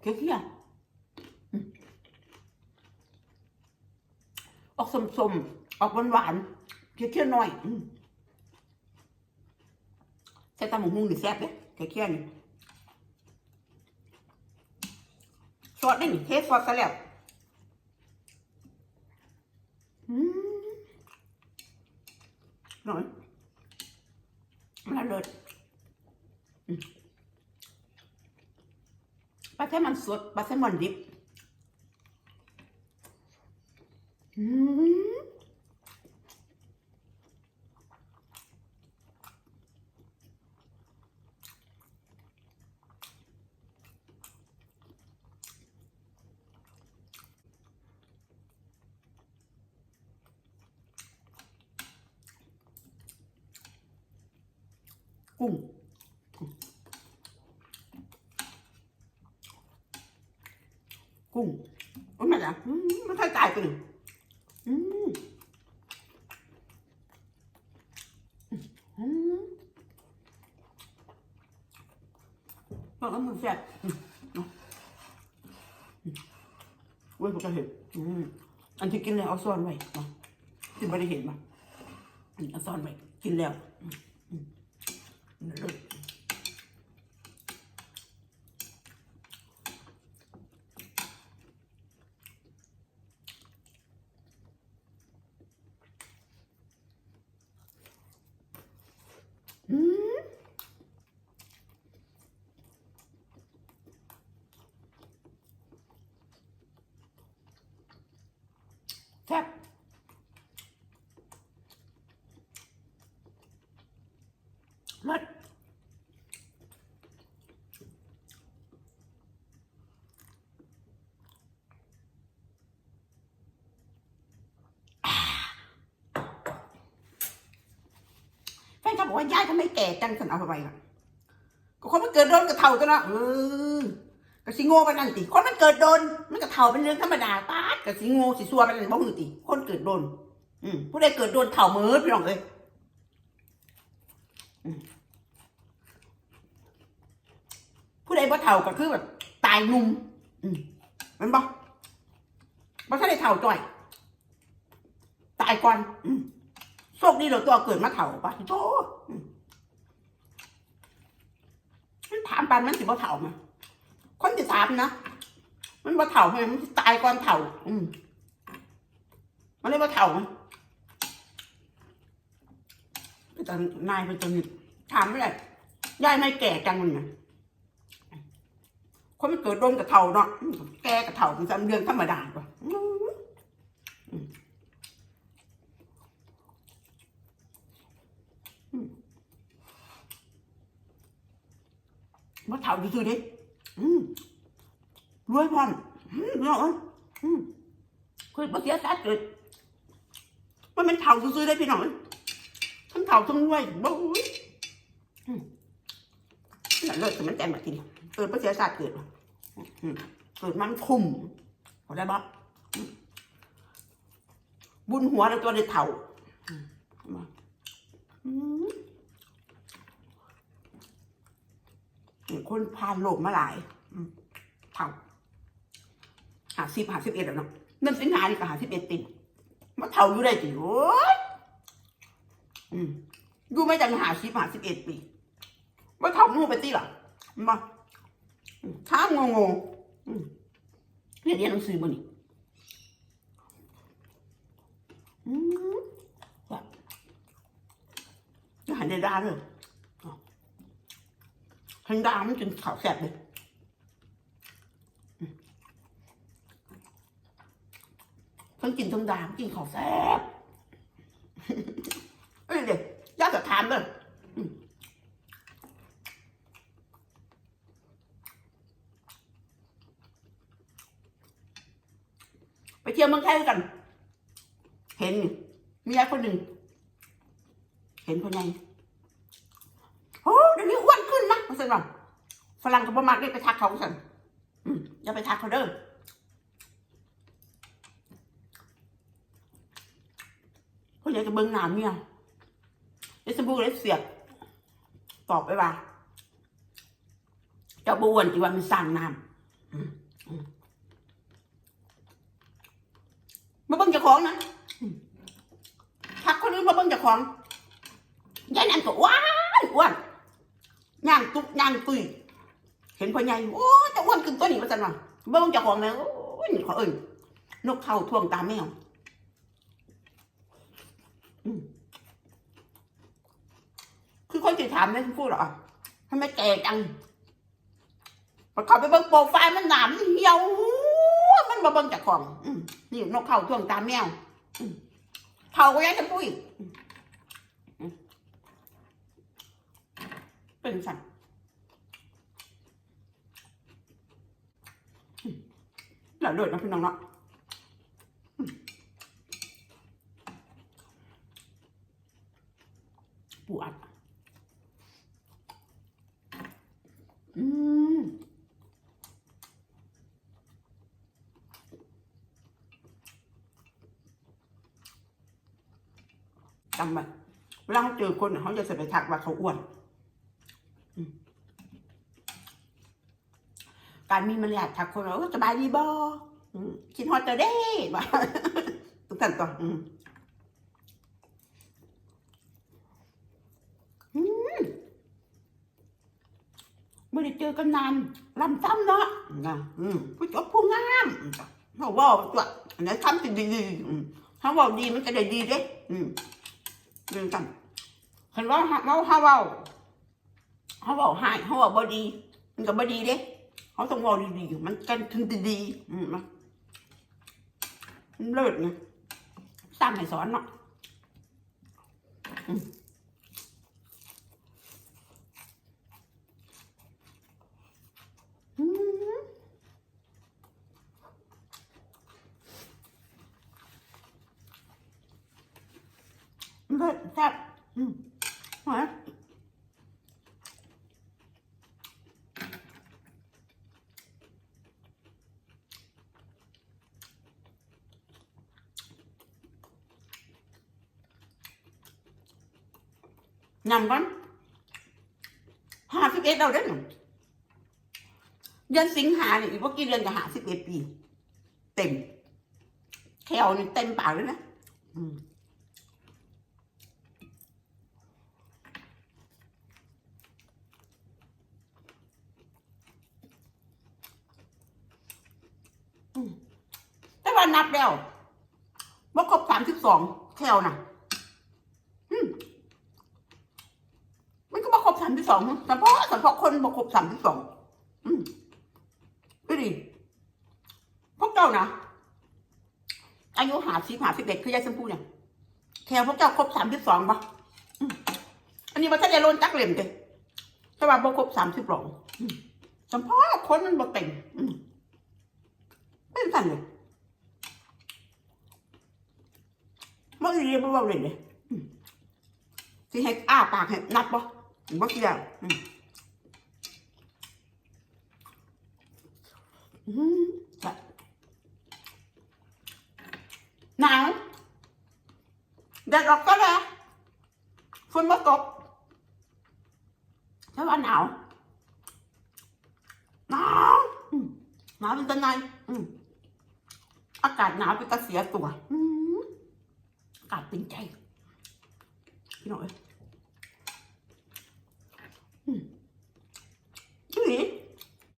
เคี้ยวเคี้ยวอืมออกสมๆออกหวานเคี้ยวเคี้ยวหน่อยใส่ตำหมูหุ้งหรือแซ่บเนี่ยเคี้ยวเคี้ยวนี่ซอสนี่นี่เทซอสซะแล้วหน่อยมันเลิศ ปลาแซลมอนสดปลาแซลมอนดิบอืมกุ้ง กุ้งโอ้ยมันอะอืมมันค่อยตายไปหนึ่งอืมอืมบอกว่ามันแซ่บเว้ยผมจะเห็นอืมอันที่กินแล้วเอาซ่อนไว้เนาที่ไม่ได้เห็นมาเอาซ่อนไว้กินแล้วอืมอืมเลิศ อืมแซ่บมัดแฟนเขา บอกว่ายายทำไมแก่จังสันเอาไปอะก็คนมันเกิดโดนกับเท่าตัวเนาะเออก็สิโง่ไปนั่นติคนมันเกิดโดน มันก็เท่าเป็นเรื่องธรรมดาป้าดก็สิโง่สิซัวไปนั่นบ่หือติคนเกิดโดน อืมผู้ใดเกิดโดนเท่ามือพี่น้องเอ้ยผู้ใดบ่เท่าก็คือแบบตายนุ่มอืมมันบ่บ่ทันได้เท่าจ่อย ตายก่อน อืม โชคดีเราตัวเกิดมาเท่าปะโธ่มันถามปานมันสิบ่เถ่ามาคนที่ถามนะมันบ่เถ่าไหมมันตายก่อนเถ่า อืมมันเลยบ่เถ่ามันเป็นตอนนายเป็นตอนนี้ถามไม่ได้ยายไม่แก่จังมันไงคนมันเกิดโดนกับเถ่าเนาะแก่กับเถ่าเป็นเรื่องธรรมดาป่ะอืมอืมอืม มาเถ่าซื่อๆดิอืมรวยพร้อมอืมเนาะอืมคือมาเสียสัตว์เกิดมันเป็นเถ่าซื่อๆได้พี่น้องทั้งเถ่าทั้งรวยบ่อุ้ยอืมนั่นเลยแต่มันแจ่มแบบทีนี้เกิดมาเสียสัตว์เกิดอืมเกิดมันคุ้มเข้าใจบ่อืมบุญหัวแล้วตัวได้เถ่าอืมมาอืม คนผ่านโลกมาหลายเท่าหาสิบหาสิบเอ็ดแล้วเนาะนั่นสิงหานี่ก็หาสิบเอ็ดปีมาเท่าอยู่ได้จีโอ้ยอยู่ไม่จังหาสิบหาสิบเอ็ดปีมาเท่างูไปตีหรอมาอืมช้างงงเรียนเรียนหนังสือบ่นี่อืมแบบอย่าหันได้ด้าเลย ทันดามันจนขาวแสบเลยอืมทั้งกินทั้งดามกินขาวแสบเอ้ยเด็กย่าจะทานเลยไปเที่ยวเมืองไทยกัน เห็นมียายคนหนึ่ง เห็นคนยังโอ้เดี๋ยวนี้อ้วน สั่นว่าฝรั่งก็บ่มากได้ไปทักเขาสันอย่าไปทักเขาเด้อเขาอยากจะเบิ่งหน้าเมียเดี๋ยวสมบูรณ์เลยเสียบตอบไปว่าเจ้าบอ้วนที่ว่ามันสร้างน้อืมาเบิ่งจ้าของนะอืมพักคนอื่นมาเบิ่งจ้าของยายนั่นก็ว้านอ้วน ย่างตุกย่างตุยเห็นพ่อใหญ่โอ้จะอ้วนขึ้นตัวนี้มาจันวะเบิ่งจ้าของนะโอ้ยขอเอิญนกเขาท่วงตาแมวอืมคือคนจะถามไม่พูดหรอทำไมแก่จังพอเขาไปเบิ่งโปรไฟล์มันหนามเหี่ยวมันมาเบิ่งจากของอนี่นกเขาท่วงตาแมวเขาก็ยังจะพูดอีกอืมอืม เป็นสั่นอืมแล้วเดือดนะพี่น้องเนาะปวดอืมจำไว้เวลาเขาเจอคนเขาจะใส่ไปทักว่าเขาอ้วน การมีมารยาททักคนว่าสบายดีบอคิดฮอตจะได้บ่ทุกท่านก่อนอืมอืมไม่ได้เจอกันนานลำซ้ำเนาะนะอืมผู้จบผู้งามเขาว่าตัวอันนี้ทำสิ่งดีๆเขาบอกดีมันจะได้ดีเด้อืมเรื่องกันเห็นว่าเมาเฮาเว้า เขาบอกใหายเขาบอกบอดี มันก็บอดีเด้เขาต้องบอกดีๆมันกันถึงจะดีอืมมันเลิศไงสร้างให้สอนเนาะอืมเลิศแซ่บอืมหอยน นำกันห้าสิบเอ็ดเราได้หนึ่งเดือนสิงหาเนี่ยอีกว่ากี่เดือนจะหาสิบเอ็ดปี เต็มแควนี่เต็มปากเลยนะแต่ว่านับแล้วว่าครบสามสิบสองแคลนะอืมมันก็มาครบสามสิบสองเฉพาะเฉพาะคนมาครบสามสิบสองอืมดูดิพวกเจ้านะอายุหาสิบหาสิบเอ็ดคือยายชมพูเนี่ยแคลพวกเจ้าครบสามสิบสองปะอันนี้มันถ้าได้โลนจักเหลี่ยมเลยแต่ว่าบ่ครบสามสิบสองอืมเฉพาะคนมันบ่เต็มอืมเป็นสั่นเลยมื่อเรียนบ่าเลยนี่ยสิให้อ้าปากให้นับบ่ บ่เกี่ยวอืมอืมหนาวแดดออกก็แล้วฝนมาตกแต่ว่าหนาวหนาวหนาวเป็นตันไงอืมอากาศหนาวเป็นตาเสียตัวอืมอากาศเป็นใจพี่น้อย